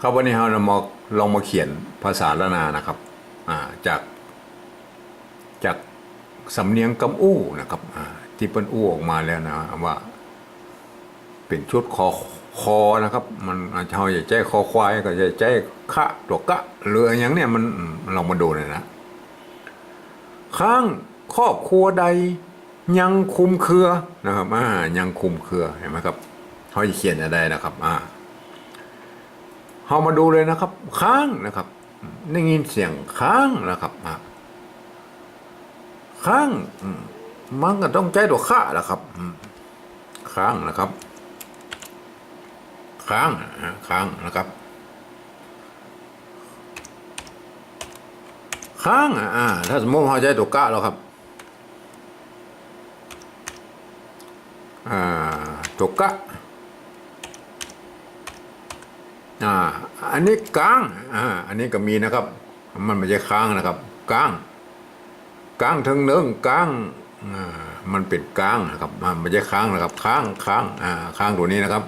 ครับวันนี้เราลองมาลองมาเขียนภาษาละนานะครับจากจากสำเนียงกำอู้นะครับที่เป็นอู้ออกมาแล้วนะว่า เป็นชุดคอคอนะครับ มันอาจจะเอาอย่าใจคอควายก็อย่ใจขะตัวกะหรืออย่างเนี้ยมันลองมาดูหน่อยนะ ข้างครอบครัวใดยังคุมเครือนะครับอ่ายังคุมเครือเห็นไหมครับเขาจะเขียนอะไรนะครับ อ่า เรามาดูเลยนะครับ ค้างนะครับได้ยินเสียงค้างนะครับค้างมันก็ต้องใจตัวข้าแหละครับค้างนะครับ ค้างค้างนะครับค้างอ่าถ้าสมมติเราใจตัวกะแล้วครับอ่าตัวกะ อ่าอันนี้กลางอ่าอันนี้ก็มีนะครับ มันไม่ใช่ค้างนะครับกลางกลางทั้งเนื้อกลางอ่ามันเป็นกลางนะครับมันไม่ใช่ค้างนะครับ ค้างค้างอ่าค้างตัวนี้นะครับ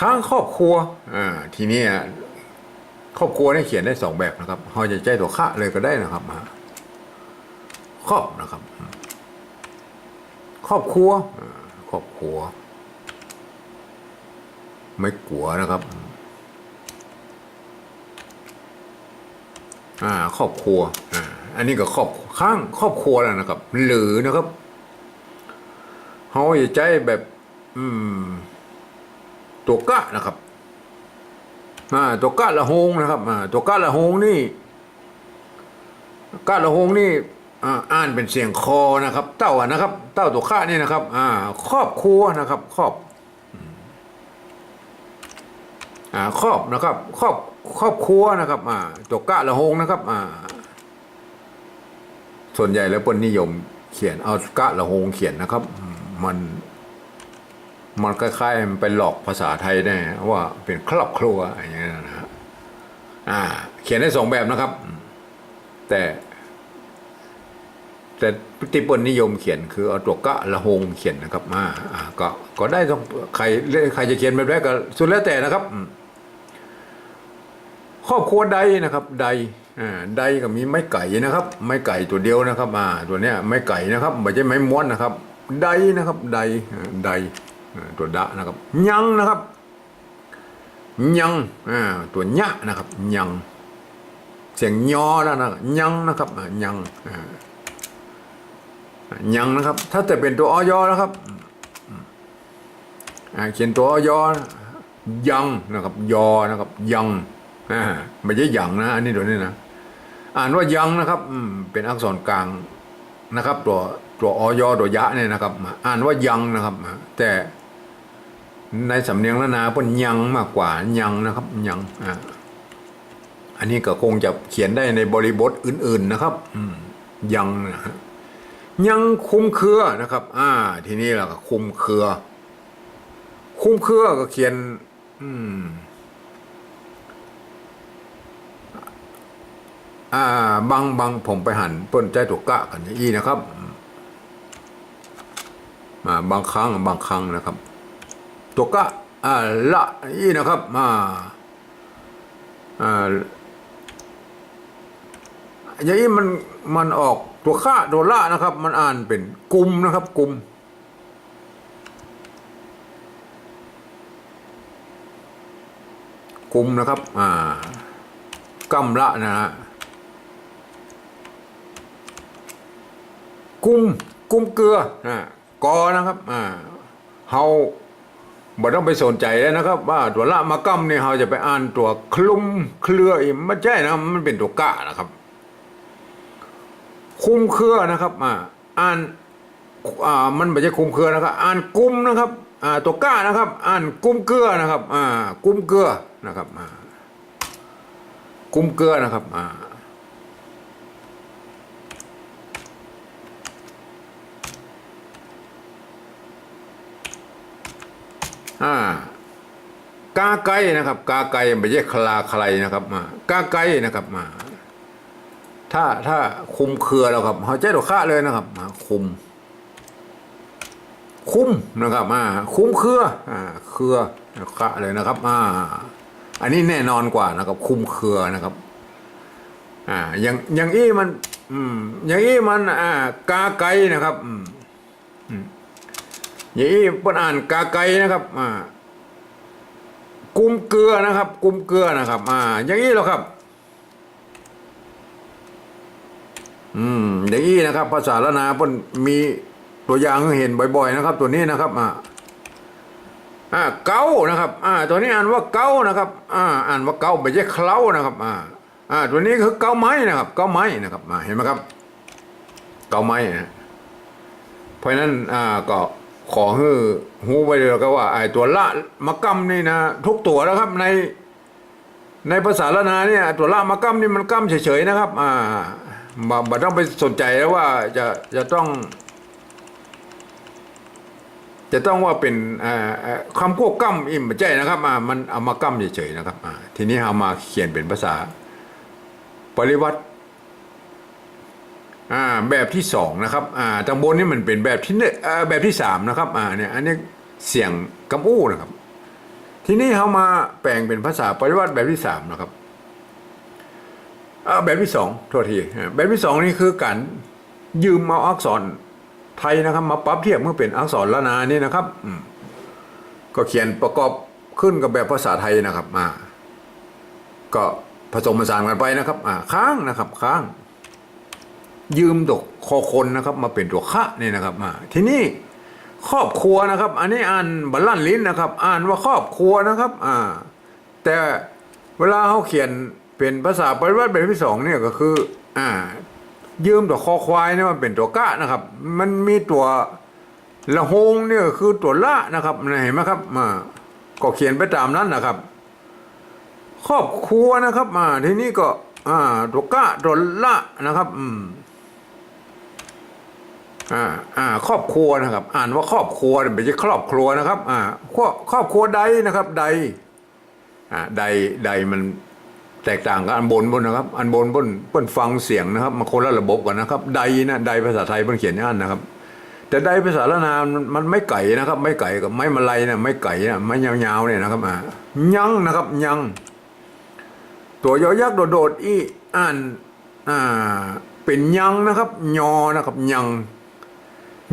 ค้างครอบครัวอ่าทีนี้อะครอบครัวนี่เขียนได้สองแบบนะครับเราจะใจตัวคะเลยก็ได้นะครับมาครอบนะครับ ครอบครัวครอบครัว ไม่กลัวนะครับ อ่า ครอบครัว อ่า อันนี้ก็ครอบข้างครอบครัวแล้วนะครับ หรือนะครับเราจะใจแบบ อืม ตัวกะนะครับ อ่า ตัวกะละหงนะครับ อ่า ตัวกะละหงนี่กะละหงนี่อ่าอ่านเป็นเสียงคอนะครับ เต้านะครับ เต้าตัวข้านี่นะครับ อ่า ครอบครัวนะครับ ครอบอ่า ครอบนะครับครอบครอบครัวนะครับอ่าตัวกะละหงนะครับอ่าส่วนใหญ่แล้วเปิ้นนิยมเขียนเอากะละหงเขียนนะครับ มันมันคล้ายๆมันไปหลอกภาษาไทยได้ว่าเป็นครอบครัวอย่างเงี้ยนะฮะอ่า เขียนได้สองแบบนะครับ แต่ แต่ที่ปิ้ลนิยมเขียนคือเอาตัวกะละหงเขียนนะครับอ่าอ่าก็ก็ได้ต้องใครใครจะเขียนแบบไหนก็สุดแล้วแต่นะครับอืม ครอบครัวใดนะครับใดใดก็มีไม้ไก่นะครับ ไม้ไก่ตัวเดียวนะครับอ่าตัวเนี้ยไม้ไก่นะครับไม่ใช่ไม้ม้วนนะครับ ใดนะครับใดใดตัวดะนะครับยังนะครับ ยังอ่าตัวยะนะครับยังเสียงยอแล้วนะยังนะครับยังยังนะครับ ถ้าแต่เป็นตัวอยอนะครับเขียนตัวอยอนะยังนะครับ ยอนะครับยัง ไม่ใช่ยังนะอันนี้ตัวนี้นะอ่านว่ายังนะครับ อืมเป็นอักษรกลางนะครับ ตัวตัวอยอตัวยะเนี่ยนะครับ อ่านว่ายังนะครับ แต่ในสำเนียงละนาเป็นยังมากกว่ายังนะครับยังอ่าอันนี้ก็คงจะเขียนได้ในบริบทอื่น ๆนะครับ อืมยังนะฮะยังคุมเครือนะครับ อ่า ทีนี้เราก็คุมเครือ คุมเครือก็เขียน อืม อ่าบางบางผมไปหันเปิ้นใจตัวกะกันอีนะครับอ่าบางครั้งบางครั้งนะครับ ตัวกะอ่าละอีนะครับอ่าอ่าอย่างนี้มันมันออกตัวค่าตัวละนะครับ มันอ่านเป็นกลุ่มนะครับกลุ่มกลุ่มนะครับ อ่ากำละนะฮะ กลุ่มกลุ่มเกลือนะกอนะครับอ่าเฮาบ่ต้องไปสนใจแล้วนะครับ ว่าตัวละมากำเนี่ยเฮาจะไปอ่านตัวคลุมเครืออีกไม่ใช่นะมันเป็นตัวกะนะครับ คุมเครือนะครับอ่าอ่านอ่ามันไม่ใช่คุมเครือนะครับ อ่านกุมนะครับอ่าตัวก้านะครับ อ่านกุมเกลือนะครับอ่ากุมเกลือนะครับอ่ากุมเกลือนะครับอ่า อ่ากาไก่นะครับ กาไก่ไม่ใช่คลาใครนะครับอ่ากาไก่นะครับอ่าถ้าถ้าคุมเครือแล้วครับเขาใจดอกค่าเลยนะครับมาคุม คุมนะครับอ่าคุมเครืออ่าเครือค่าเลยนะครับอ่าอันนี้แน่นอนกว่านะครับ คุมเครือนะครับ อ่าอย่างอย่างอี้มัน อืมอย่างอี้มัน อ่ากาไก่นะครับ อืม อย่างอี้เปิ้นอ่านกาไกนะครับอ่ากุมเกลือนะครับ กุมเกลือนะครับอ่าอย่างอี้หรอครับ อืมอย่างอี้นะครับ ภาษาละนาเปิ้นมีตัวอย่างเห็นบ่อย ๆ นะครับ ตัวนี้นะครับอ่าอ่าเก้านะครับ อ่า ตัวนี้อ่านว่าเก้านะครับ อ่า อ่านว่าเก้าไม่ใช่เคล้านะครับ อ่า อ่า ตัวนี้คือเก้าไม้นะครับ เก้าไม้นะครับอ่าเห็นไหมครับ เก้าไม้นะเพราะฉะนั้นอ่าก็ ขอให้หูไว้เลยก็ว่าไอ้ตัวละมะกัมนี่นะทุกตัวนะครับใน ในภาษาละนาเนี่ย ตัวละมะกัมนี่มันกัมเฉยๆนะครับ อ่าบ่บ่ต้องไปสนใจแล้วว่าจะจะต้อง จะต้องว่าเป็นคำควบกล้ำอิ่มใจนะครับมันเอามากล้ำเฉยๆนะครับทีนี้เอามาเขียนเป็นภาษา ปริวัติ อ่าแบบที่สองนะครับอ่าตางบนนี่มันเป็นแบบที่หนึ่งอ่าแบบที่สามนะครับอ่าเนี่ยอันนี้เสียงกำอู้นะครับ ทีนี้เอามาแปลงเป็นภาษาปริวัติแบบที่สามนะครับอ่าแบบที่สองโทษทีแบบที่สองนี่คือการยืมเอาอักษรไทยนะครับ มาปรับเทียบเมื่อเป็นอักษรละนานี่นะครับก็เขียนประกอบขึ้นกับแบบภาษาไทยนะครับมาก็ผสมผสานกันไปนะครับอ่าค้างนะครับ ค้าง ยืมตัวคอคนนะครับ มาเป็นตัวคะนี่นะครับมาทีนี้ครอบครัวนะครับ อันนี้อ่านบัลลันลิ้นนะครับ อ่านว่าครอบครัวนะครับ อ่า แต่เวลาเขาเขียนเป็นภาษาปริวัติแบบที่สองเนี่ยก็คือ อ่า ยืมตัวคอควายเนี่ยมันเป็นตัวกะนะครับ มันมีตัวละหงเนี่ยคือตัวละนะครับเห็นไหมครับมาก็เขียนไปตามนั้นนะครับ ครอบครัวนะครับมาทีนี้ก็ อ่า ตัวกะตัวละนะครับ อืม อ่าอ่าครอบครัวนะครับ อ่านว่าครอบครัวไม่ใช่ครอบครัวนะครับ อ่าครอบครอบครัวใดนะครับ ใด อ่าใดใดมันแตกต่างกับอันบนบนนะครับ อันบนบนเปิ้นฟังเสียงนะครับมาคนละระบบกันนะครับ ใดนะใดภาษาไทยเปิ้นเขียนอ่านนนะครับ แต่ใดภาษาละนามมันไม่ไก่นะครับ ไม่ไก่กับไม้มาลัยนะไม่ไก่นะไม้ยาวๆเนี่ยนะครับอ่ายังนะครับยัง ตัวยอยักษ์โดดๆอีอ่านอ่าเป็นยังนะครับ ยอนะครับยัง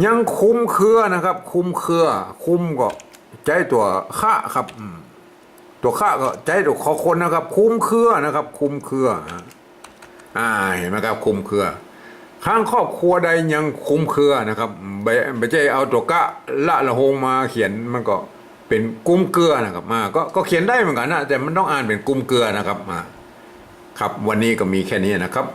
ยังคุ้มเครือนะครับ คุ้มเครือ คุ้มก็ใจตัวข้าครับ ตัวข้าก็ใจตัวคอคนนะครับ คุ้มเครือนะครับ คุ้มเครืออ่าเห็นไหมครับ คุ้มเครือข้างครอบครัวใดยังคุ้มเครือนะครับไม่ไม่ใช่เอาตัวกะละละหงมาเขียนมันก็เป็นกุ้มเกลือนะครับมาก็ก็เขียนได้เหมือนกันนะแต่มันต้องอ่านเป็นกุ้มเกลือนะครับมาครับวันนี้ก็มีแค่นี้นะครับ